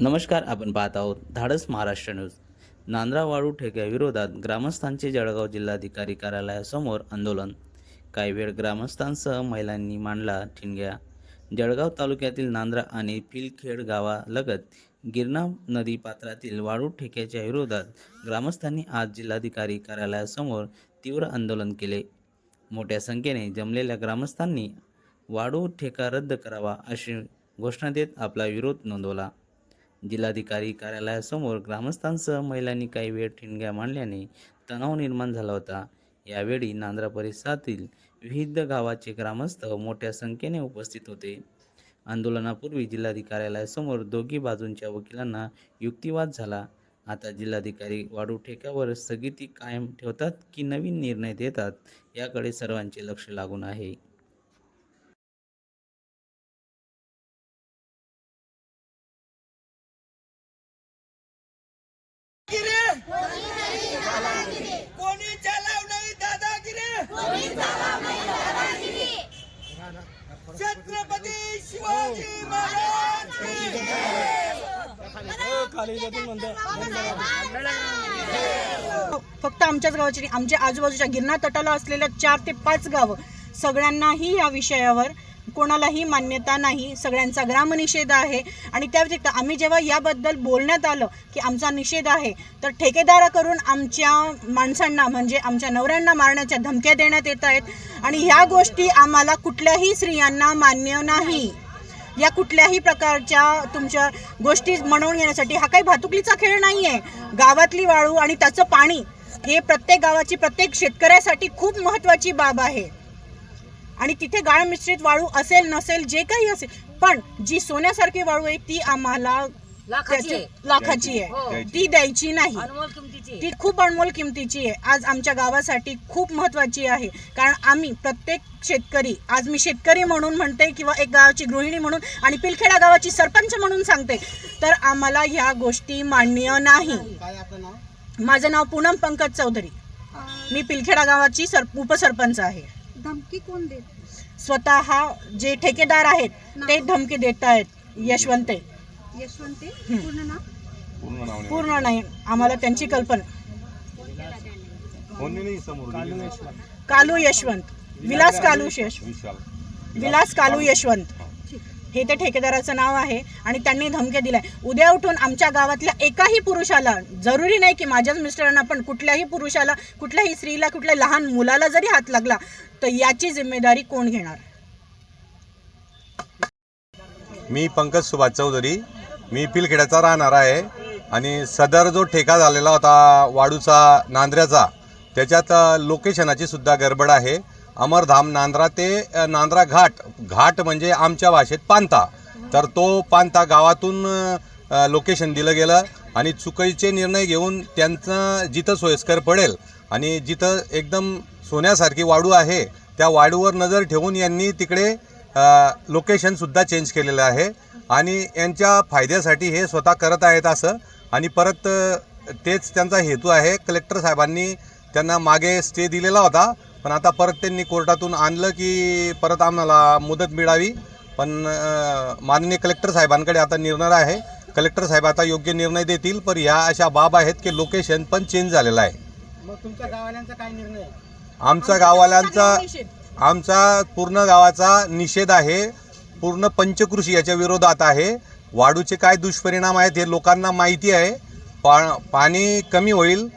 नमस्कार आपण पाहत आहोत धाडस महाराष्ट्र न्यूज. नांद्रा वाळू ठेक्याविरोधात ग्रामस्थांचे जळगाव जिल्हाधिकारी कार्यालयासमोर आंदोलन. काही वेळ ग्रामस्थांसह महिलांनी मांडला ठिणग्या. जळगाव तालुक्यातील नांद्रा आणि फिलखेड गावालगत गिरणा नदी पात्रातील वाळू ठेक्याच्या विरोधात ग्रामस्थांनी आज जिल्हाधिकारी कार्यालयासमोर तीव्र आंदोलन केले. मोठ्या संख्येने जमलेल्या ग्रामस्थांनी वाळू ठेका रद्द करावा अशी घोषणा देत आपला विरोध नोंदवला. जिल्हाधिकारी कार्यालयासमोर ग्रामस्थांसह महिलांनी काही वेळ ठिणग्या मांडल्याने तणाव निर्माण झाला होता. यावेळी नांद्रा परिसरातील विविध गावाचे ग्रामस्थ मोठ्या संख्येने उपस्थित होते. आंदोलनापूर्वी जिल्हाधिकार्यालयासमोर दोघी बाजूंच्या वकिलांना युक्तिवाद झाला. आता जिल्हाधिकारी वाढू ठेक्यावर स्थगिती कायम ठेवतात की नवीन निर्णय देतात याकडे सर्वांचे लक्ष लागून आहे. फक्त आमच्याच गावाची आमच्या आजूबाजूच्या गिरणा तटाला असलेल्या चार ते पाच गावं सगळ्यांनाही या विषयावर कोणालाही मान्यता नाही सगळ्यांचा ग्रामनिषेध आहे. आणि त्या व्यतिरिक्त आम्ही जेव्हा याबद्दल बोलण्यात आलं की आमचा निषेध आहे तर ठेकेदाराकडून आमच्या माणसांना म्हणजे आमच्या नवऱ्यांना मारण्याच्या धमक्या देण्यात येत आहेत. आणि ह्या गोष्टी आम्हाला कुठल्याही स्त्रियांना मान्य नाही. या कुठल्याही प्रकारच्या तुमच्या गोष्टी म्हणून घेण्यासाठी हा काही भातुकलीचा खेळ नाही आहे गावातली वाळू आणि त्याचं पाणी हे प्रत्येक गावाची प्रत्येक शेतकऱ्यासाठी खूप महत्त्वाची बाब आहे. आणि तिथे गाळ मिश्रित वाळू असेल नसेल जे काही असेल पण जी सोन्यासारखी वाळू आहे ती आम्हाला लाखाची त्याची- आहे. लाखाची हो. आहे ती द्यायची नाही. अनमोल किमतीची ती खूप अनमोल किमतीची आहे. आज आमच्या गावासाठी खूप महत्वाची आहे. कारण आम्ही प्रत्येक शेतकरी आज मी शेतकरी म्हणून म्हणते किंवा एक गावाची गृहिणी म्हणून आणि पिलखेडा गावाची सरपंच म्हणून सांगते तर आम्हाला ह्या गोष्टी मान्य नाही. माझं नाव पूनम पंकज चौधरी. मी पिलखेडा गावाची सर उपसरपंच आहे. धमकी कोण देत? स्वतः जे ठेकेदार आहेत ते धमकी देत आहेत यशवंते. यशवंते पूर्ण नाव? पूर्ण नाही. आम्हाला त्यांची कल्पना. कालू यशवंत. विलास कालू यशवंत. विलास कालू यशवंत. हे ते ठेकेदाराचं नाव आहे आणि त्यांनी धमक्या दिलाय. उद्या उठून आमच्या गावातल्या एकाही पुरुषाला जरुरी नाही की माझ्याच मिस्टरांना पण कुठल्याही पुरुषाला कुठल्याही स्त्रीला कुठल्या लहान मुलाला जरी हात लागला तर याची जिम्मेदारी कोण घेणार? मी पंकज सुभाष चौधरी मी पिलखेड्याचा राहणार आहे. आणि सदर जो ठेका झालेला होता वाडूचा नांद्र्याचा त्याच्यात लोकेशनाची सुद्धा गडबड आहे. अमरधाम नांद्रा ते नांद्रा घाट. घाट म्हणजे आमच्या भाषेत पांता. तर तो पांता गावातून लोकेशन दिलं गेलं आणि चुकीचे निर्णय घेऊन त्यांचं जिथं सोयीस्कर पडेल आणि जिथं एकदम सोन्यासारखी वाडू आहे त्या वाडूवर नजर ठेवून यांनी तिकडे लोकेशनसुद्धा चेंज केलेलं आहे. आणि यांच्या फायद्यासाठी हे स्वतः करत आहेत असं. आणि परत तेच त्यांचा हेतू आहे. कलेक्टर साहेबांनी त्यांना मागे स्टे दिलेला होता. पण आता परत त्यांनी कोर्टातून आणलं की परत आम्हाला मुदत मिळावी. पण माननीय कलेक्टर साहेबांकडे आता निर्णय आहे. कलेक्टर साहेब आता योग्य निर्णय देतील पण ह्या अशा बाब आहेत की लोकेशन पण चेंज झालेलं आहे. मग तुमच्या गावाल्यांचा काय निर्णय आहे? आमच्या गावाल्यांचा. आमचा पूर्ण गावाचा निषेध आहे. पूर्ण पंचकृषी याच्या विरोधात आहे. वाढूचे काय दुष्परिणाम आहेत हे लोकांना माहिती आहे. पा पाणी कमी होईल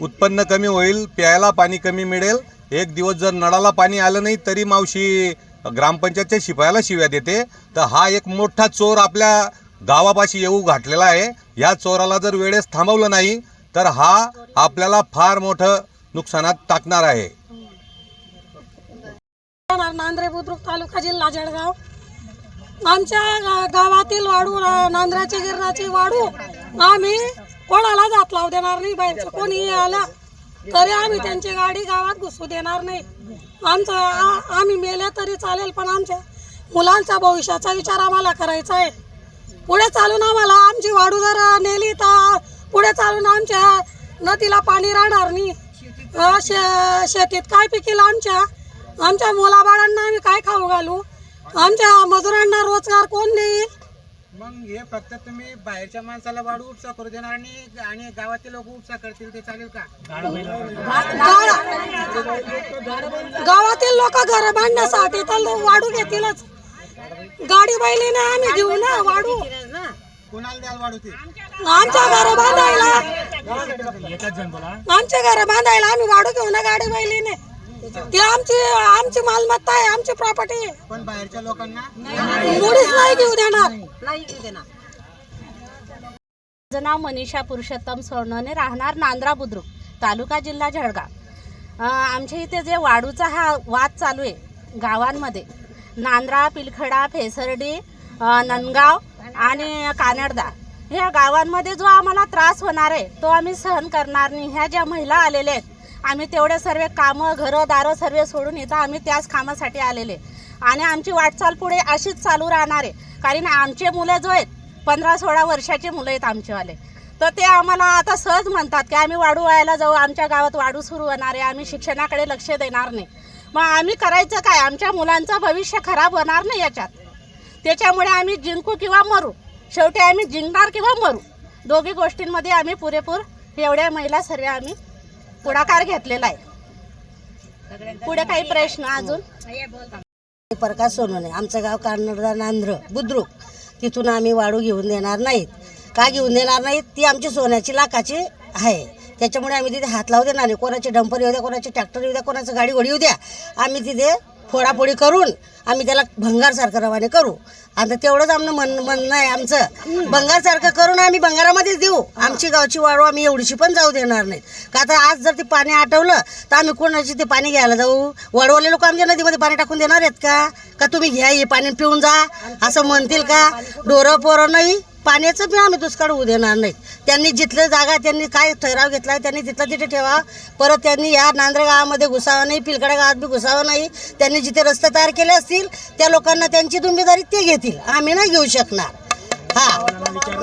उत्पन्न कमी होईल प्यायला पाणी कमी मिळेल. एक दिवस जर नळाला पाणी आलं नाही तरी मावशी ग्रामपंचायतच्या शिपायाला शिव्या देते. तर हा एक मोठा चोर आपल्या गावापाशी येऊ घातलेला आहे. या चोराला जर वेळेस थांबवलं नाही तर हा आपल्याला फार मोठं नुकसानात टाकणार आहे. नांद्रे बुद्रुक तालुका जिल्हा जळगाव. आमच्या गावातील वाडू रा- नांद्राची गिरणाची वाडू आम्ही कोणाला जात लावू देणार नाही बाहेरचं कोणी आला तरी आम्ही त्यांची गाडी गावात घुसू देणार नाही. आमचं आम्ही मेले तरी चालेल पण आमच्या मुलांचा भविष्याचा विचार आम्हाला करायचा आहे. पुढे चालून आम्हाला आमची वाडू जर नेली तर पुढे चालून आमच्या नदीला पाणी राहणार नाही. शे शेतीत काय पिकील आमच्या? आमच्या मुलाबाळांना आम्ही काय खाऊ घालू? आमच्या मजुरांना रोजगार कोण देईल? मग हे फक्त तुम्ही बाहेरच्या माणसाला वाढू उपसा करू देणार आणि आणि गावातील लोक उपसा करतील ते चालेल का? गावातील लोक घर बांधण्यासाठी तर वाढू घेतीलच. गाडी बैलीने आम्ही घेऊ ना वाढू. कोणाला द्याल वाढू ते आमच्या घर बांधायला. आमच्या घर बांधायला आम्ही वाढू घेऊ ना गाडी बैलीने. ती आमची आमची मालमत्ता आहे आमची प्रॉपर्टी आहे. पण बाहेरच्या लोकांना? मुळीच नाही घेऊ देणार. माझं नाव मनीषा पुरुषोत्तम सोनवणे राहणार नांद्रा बुद्रुक तालुका जिल्हा जळगाव. अं, आमच्या इथे जे वाढूचा हा वाद चालू आहे गावांमध्ये नांद्रा पिलखडा फेसर्डी अं, नंदगाव आणि कानडदा ह्या गावांमध्ये जो आम्हाला त्रास होणार आहे तो आम्ही सहन करणार नाही. ह्या ज्या महिला आलेल्या आहेत आम्ही तेवढे सर्व कामं घरं दारं सर्व सोडून इथं आम्ही त्याच कामासाठी आलेले. आणि आमची वाटचाल पुढे अशीच चालू राहणार आहे. कारण आमचे मुलं जो आहेत पंधरा सोळा वर्षाचे मुलं आहेत आमचेवाले. तर ते आम्हाला आता सहज म्हणतात की आम्ही वाढू व्हायला जाऊ आमच्या गावात वाढू सुरू होणार आहे आम्ही शिक्षणाकडे लक्ष देणार नाही. मग आम्ही करायचं काय? आमच्या मुलांचं भविष्य खराब होणार नाही याच्यात. त्याच्यामुळे आम्ही जिंकू किंवा मरू? शेवटी आम्ही जिंकणार किंवा मरू? दोघी गोष्टींमध्ये आम्ही पुरेपूर एवढ्या महिला सर्व आम्ही पुढाकार घेतलेला आहे. पुढे काही प्रश्न अजून? प्रकाश सोनवणे आमचं गाव कानडदा नांद्र बुद्रुक. तिथून आम्ही वाढू घेऊन देणार नाहीत. का घेऊन देणार नाहीत? ती आमची सोन्याची लाखाची आहे. त्याच्यामुळे आम्ही तिथे हात लावू देणार नाही. कोणाचे डंपर येऊ द्या कोणाचे ट्रॅक्टर येऊ द्या कोणाचं गाडी घोडी येऊ द्या. आम्ही तिथे फोडाफोडी करून आम्ही त्याला भंगारसारखं रवाने करू. आता तेवढंच आमनं म्हण म्हणणं आहे आमचं. भंगारसारखं करून आम्ही भंगारामध्येच देऊ. आमची गावची वाढू आम्ही एवढीशी पण जाऊ देणार नाहीत. का तर आज जर ते पाणी आटवलं तर आम्ही कोणाची ते पाणी घ्यायला जाऊ? वडवले लोक आमच्या नदीमध्ये पाणी टाकून देणार आहेत का? का तुम्ही घ्या हे पाणी पिऊन जा. असं म्हणतील का? डोरं पोरं नाही. पाण्याचं बी आम्ही दुष्काळ होऊ देणार नाही त्यांनी जिथलं जागा त्यांनी काय ठराव घेतला त्यांनी तिथलं तिथे ठेवा. परत त्यांनी या नांद्रे गावामध्ये घुसावं नाही पिलकडा गावात बी घुसावं नाही. त्यांनी जिथे रस्ते तयार केले असतील त्या लोकांना त्यांची जिम्मेदारी ते घेतील. आम्ही नाही घेऊ शकणार. हां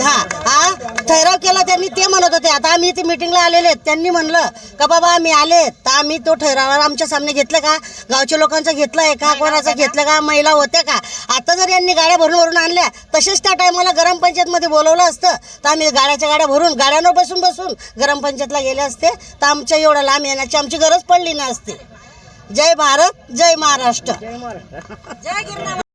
हा हा. ठराव केला त्यांनी ते म्हणत होते. आता आम्ही इथे मिटिंगला आलेले आहेत. त्यांनी म्हणलं का बाबा आम्ही आले तर आम्ही तो ठराव आमच्या सामने घेतलं का? गावच्या लोकांचं घेतलं आहे का? कोणाचं घेतलं का? महिला होत्या का? आता जर यांनी गाड्या भरून भरून आणल्या तसेच त्या टायमाला ग्रामपंचायतमध्ये बोलवलं असतं. तर आम्ही गाड्याच्या गाड्या भरून गाड्यांवर बसून बसून ग्रामपंचायतला गेले असते. तर आमच्या एवढं लांब येण्याची आमची गरज पडली नसते जय भारत जय महाराष्ट्र.